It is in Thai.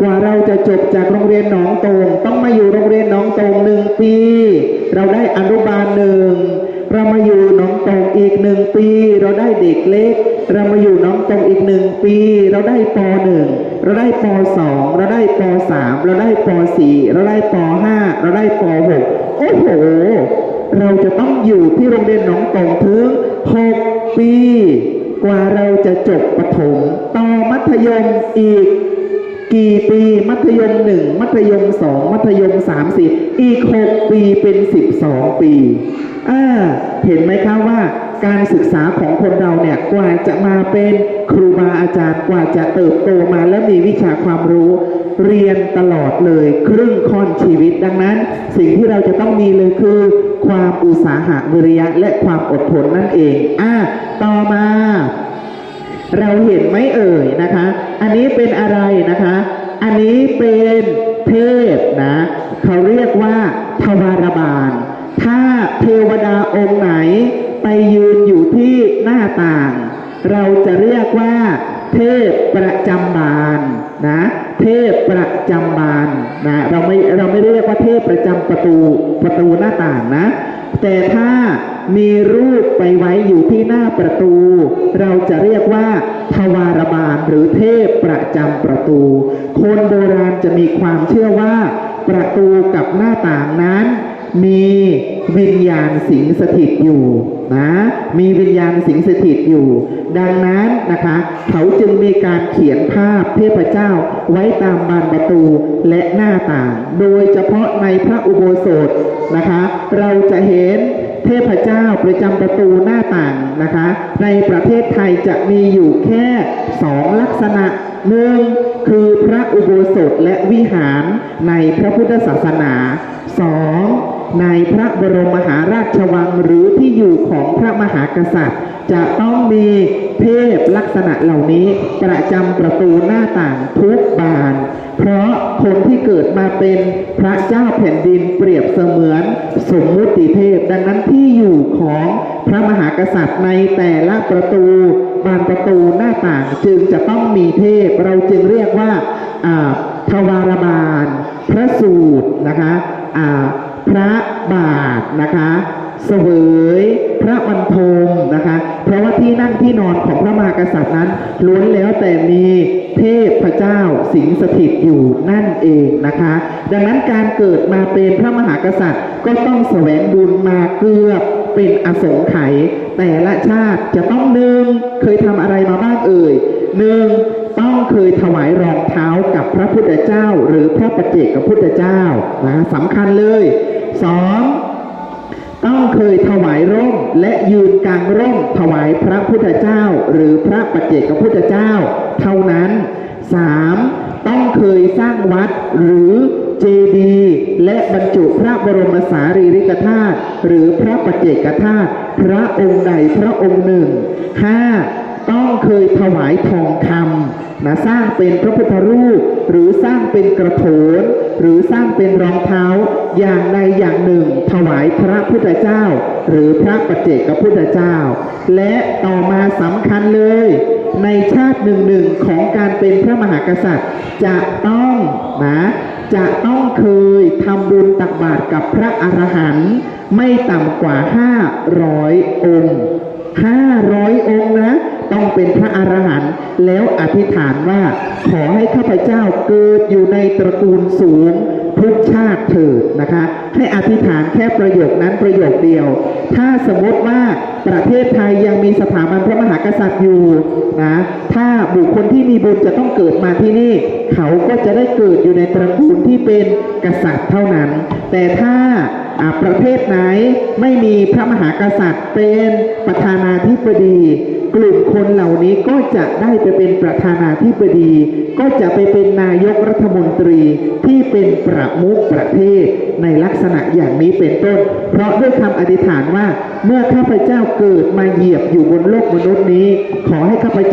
กว่าเราจะจบจากโรงเรียนหนองตงต้องมาอยู่โรงเรียนหนองตงหนึ่งปี เราได้อนุบาลหนึ่งเรามาอยู่หนองตงอีกหนึ่งปี เราได้เด็กเล็ก เรามาอยู่หนองตงอีกหนึ่งปี เราได้ปหนึ่งเราได้ปสองเราได้ปสามเราได้ปสี่เราได้ปห้าเราได้ปหกโอ้โหเราจะต้องอยู่ที่โรงเรียนหนองตงถึงหกปี กว่าเราจะจบประถมต่อมัธยมอีก กี่ปีมัธยมหนึ่งมัธยมสองมัธยมสามสี่อีกหกปีเป็นสิบสองปีอ่าเห็นไหมคะว่าการศึกษาของคนเราเนี่ยกว่าจะมาเป็นครูบาอาจารย์กว่าจะเติบโตมาและมีวิชาความรู้เรียนตลอดเลย ครึ่งค่อนชีวิตดังนั้น สิ่งที่เราจะต้องมีเลยคือ ความอุตสาหะวิริยะและความอดทนนั่นเองอ่าต่อมา เราเห็นไหมเอ่ยนะคะ อันนี้เป็นอะไรนะคะ อันนี้เป็นเทพนะเขาเรียกว่าทวารบาล ถ้าเทวดาองค์ไหนไปยืนอยู่ที่หน้าต่าง เราจะเรียกว่า เทพประจำบานนะเทพประจำบานนะเราไม่เราไม่เรียกว่าเทพประจำประตูประตูหน้าต่างนะ แต่ถ้ามีรูปไปไว้อยู่ที่หน้าประตู เราจะเรียกว่า ทวารบาลหรือเทพประจำประตู คนโบราณจะมีความเชื่อว่า ประตูกับหน้าต่างนั้น มี วิญญาณสิงสถิตอยู่นะมีวิญญาณสิงสถิตอยู่ ดังนั้นนะคะ เขาจึงมีการเขียนภาพเทพเจ้าไว้ตามบานประตูและหน้าต่าง โดยเฉพาะในพระอุโบสถนะคะ เราจะเห็นเทพเจ้าประจำประตูหน้าต่างนะคะ ในประเทศไทยจะมีอยู่แค่สองลักษณะหนึ่งคือพระอุโบสถและวิหารในพระพุทธศาสนาสอง ในพระบรมมหาราชวังหรือที่อยู่ของพระมหากษัตริย์ จะต้องมีเทพลักษณะเหล่านี้ประจำประตูหน้าต่างทุกบาน เพราะคนที่เกิดมาเป็นพระเจ้าแผ่นดินเปรียบเสมือนสมมุติเทพ ดังนั้นที่อยู่ของพระมหากษัตริย์ในแต่ละประตูบานประตูหน้าต่างจึงจะต้องมีเทพ เราจึงเรียกว่าทวารบาล พระสูตรนะคะ พระบาทนะคะเสวยพระวันทมนะคะ เพราะว่าที่นั่งที่นอนของพระมหากษัตริย์นั้นล้วนแล้วแต่มีเทพพระเจ้าสิงสถิตอยู่นั่นเองนะคะ ดังนั้นการเกิดมาเป็นพระมหากษัตริย์ก็ต้องแสวงบุญมาเกือบเป็นอสงไขยแต่ละชาติจะต้องหนึ่งเคยทำอะไรมาบ้างเอ่ยหนึ่งต้องเคยถวายรองเท้ากับพระพุทธเจ้า หรือพระประเจกกับพุทธเจ้านะสำคัญเลย สองต้องเคยถวายร่มและยืนกลางร่มถวายพระพุทธเจ้า หรือพระปัจเจกพุทธเจ้า เท่านั้น 3. ต้องเคยสร้างวัดหรือเจดีย์และบรรจุพระบรมสารีริกธาตุหรือพระปัจเจกธาตุพระองค์ใดพระองค์หนึ่ง 5. ต้องเคยถวายทองคำนะสร้างเป็นพระพุทธรูป หรือสร้างเป็นกระโถน หรือสร้างเป็นรองเท้าอย่างใดอย่างหนึ่ง ถวายพระพุทธเจ้า หรือพระปัจเจกพุทธเจ้า และต่อมาสำคัญเลย ในชาติหนึ่งหนึ่งของการเป็นพระมหากษัตริย์ จะต้องนะจะต้องเคยทำบุญตักบาตรกับพระอรหันต์ไม่ต่ำกว่า 500 องค์ 500 องค์นะ ต้องเป็นพระอรหันต์แล้วอธิษฐานว่า ขอให้ข้าพเจ้าเกิดอยู่ในตระกูลสูงทุกชาติเถิดนะคะ ให้อธิษฐานแค่ประโยคนั้นประโยคเดียว ถ้าสมมติว่าประเทศไทยยังมีสถาบันพระมหากษัตริย์อยู่นะถ้าบุคคลที่มีบุญจะต้องเกิดมาที่นี่ เขาก็จะได้เกิดอยู่ในตระกูลที่เป็นกษัตริย์เท่านั้น แต่ถ้าประเทศไหนไม่มีพระมหากษัตริย์เป็นประธานาธิบดี กลุ่มคนเหล่านี้ก็จะได้ไปเป็นประธานาธิบดี ก็จะไปเป็นนายกรัฐมนตรีที่เป็นประมุขประเทศในลักษณะอย่างนี้เป็นต้น เพราะด้วยคำอธิษฐานว่า เมื่อข้าพเจ้าเกิดมาเหยียบอยู่บนโลกมนุษย์นี้ ขอให้ข้าพเจ้า